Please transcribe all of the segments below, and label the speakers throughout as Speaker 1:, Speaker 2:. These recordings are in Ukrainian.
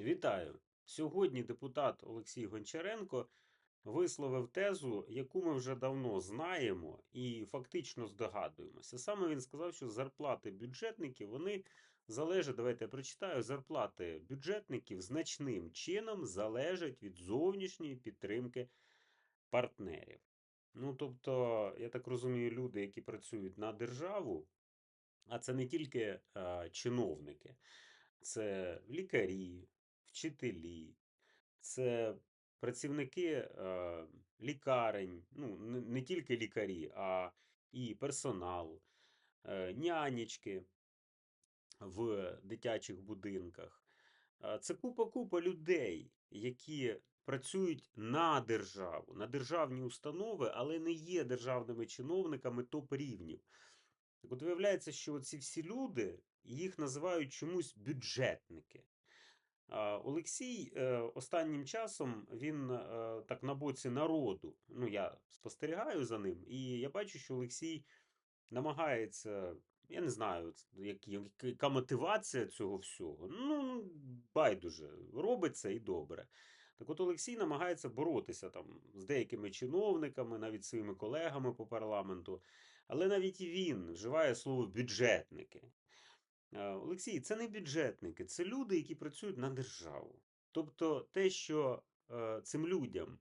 Speaker 1: Вітаю! Сьогодні депутат Олексій Гончаренко висловив тезу, яку ми вже давно знаємо і фактично здогадуємося. Саме він сказав, що зарплати бюджетників вони залежать, давайте я прочитаю, зарплати бюджетників значним чином залежать від зовнішньої підтримки партнерів. Ну, тобто, я так розумію, люди, які працюють на державу, а це не тільки е, чиновники, це лікарі, вчителі, це працівники е, лікарень, ну, не, не тільки лікарі, а і персонал, е, нянечки в дитячих будинках. Е, Це купа-купа людей, які працюють на державу, на державні установи, але не є державними чиновниками топ-рівнів. Так от виявляється, що ці всі люди, їх називають чомусь бюджетники. Олексій е, останнім часом він е, так на боці народу. Ну, я спостерігаю за ним, і я бачу, що Олексій намагається. Я не знаю, як, яка мотивація цього всього. Ну, ну, байдуже, робиться і добре. Так от Олексій намагається боротися там з деякими чиновниками, навіть своїми колегами по парламенту. Але навіть і він вживає слово бюджетники. Е, Олексій, це не бюджетники, це люди, які працюють на державу. Тобто те, що е, цим людям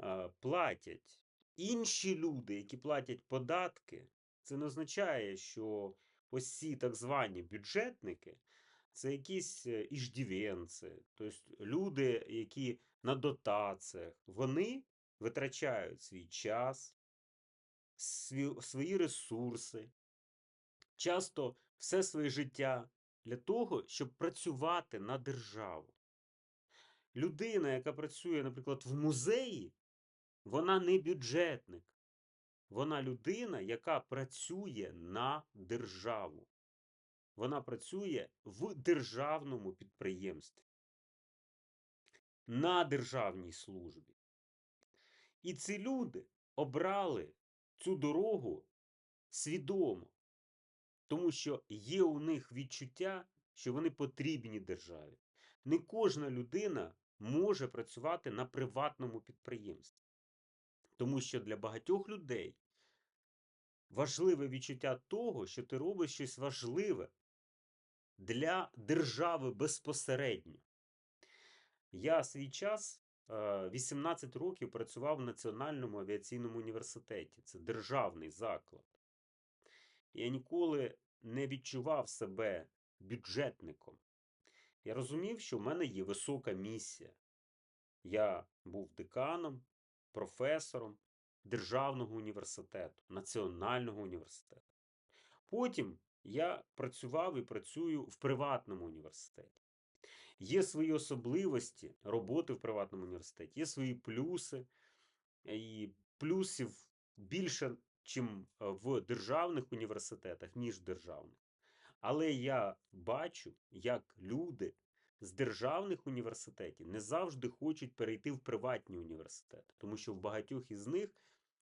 Speaker 1: е, платять інші люди, які платять податки, це не означає, що ось ці так звані бюджетники це якісь іждівенці, тобто люди, які на дотаціях, вони витрачають свій час, свої ресурси, часто все своє життя для того, щоб працювати на державу. Людина, яка працює, наприклад, в музеї, вона не бюджетник. Вона людина, яка працює на державу. Вона працює в державному підприємстві, на державній службі. І ці люди обрали цю дорогу свідомо, тому що є у них відчуття, що вони потрібні державі. Не кожна людина може працювати на приватному підприємстві, тому що для багатьох людей важливе відчуття того, що ти робиш щось важливе для держави безпосередньо. Я свій час е, 18 років працював в Національному авіаційному університеті. Це державний заклад. Я ніколи не відчував себе бюджетником. Я розумів, що в мене є висока місія. Я був деканом, професором Державного університету, Національного університету. Потім я працював і працюю в приватному університеті. Є свої особливості роботи в приватному університеті, є свої плюси, і плюсів більше, чим в державних університетах, ніж державних. Але я бачу, як люди з державних університетів не завжди хочуть перейти в приватні університети, тому що в багатьох із них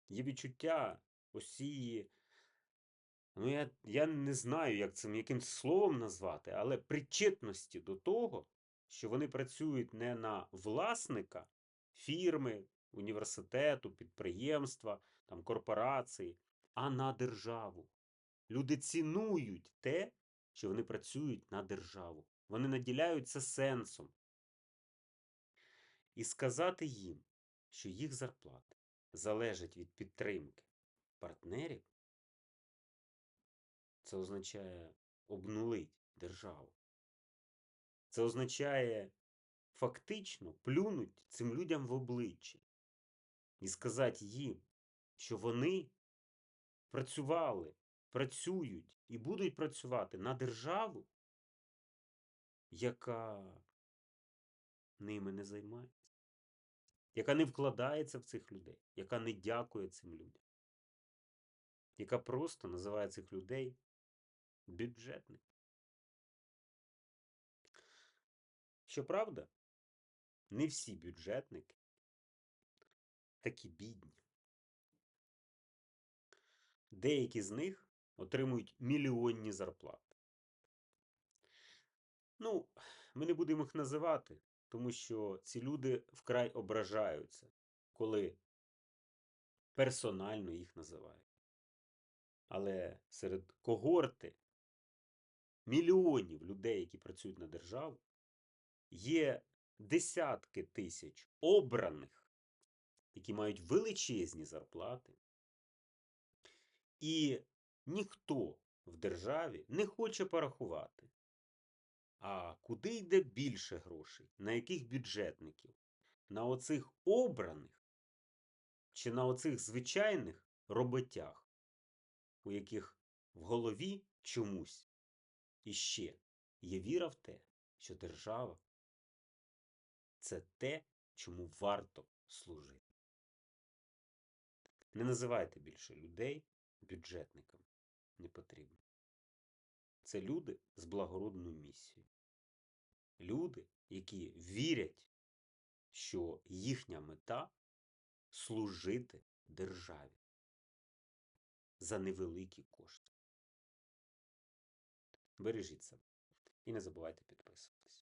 Speaker 1: є відчуття осії. Ну, я, я не знаю, як це яким словом назвати, але причетності до того, що вони працюють не на власника фірми, університету, підприємства, там, корпорації, а на державу. Люди цінують те, що вони працюють на державу. Вони наділяють це сенсом. І сказати їм, що їх зарплати залежать від підтримки партнерів, це означає обнулить державу. Це означає фактично плюнуть цим людям в обличчя і сказати їм, що вони працювали, працюють і будуть працювати на державу, яка ними не займається, яка не вкладається в цих людей, яка не дякує цим людям, яка просто називає цих людей бюджетник. Щоправда, не всі бюджетники такі бідні. Деякі з них отримують мільйонні зарплати. Ну, ми не будемо їх називати, тому що ці люди вкрай ображаються, коли персонально їх називають. Але серед когорти мільйонів людей, які працюють на державу, є десятки тисяч обраних, які мають величезні зарплати, і ніхто в державі не хоче порахувати, а куди йде більше грошей, на яких бюджетників? На оцих обраних чи на оцих звичайних роботях, у яких в голові чомусь іще є віра в те, що держава це те, чому варто служити. Не називайте більше людей бюджетниками. Не потрібно. Це люди з благородною місією. Люди, які вірять, що їхня мета служити державі за невеликі кошти. Бережіть себе і не забувайте підписуватись.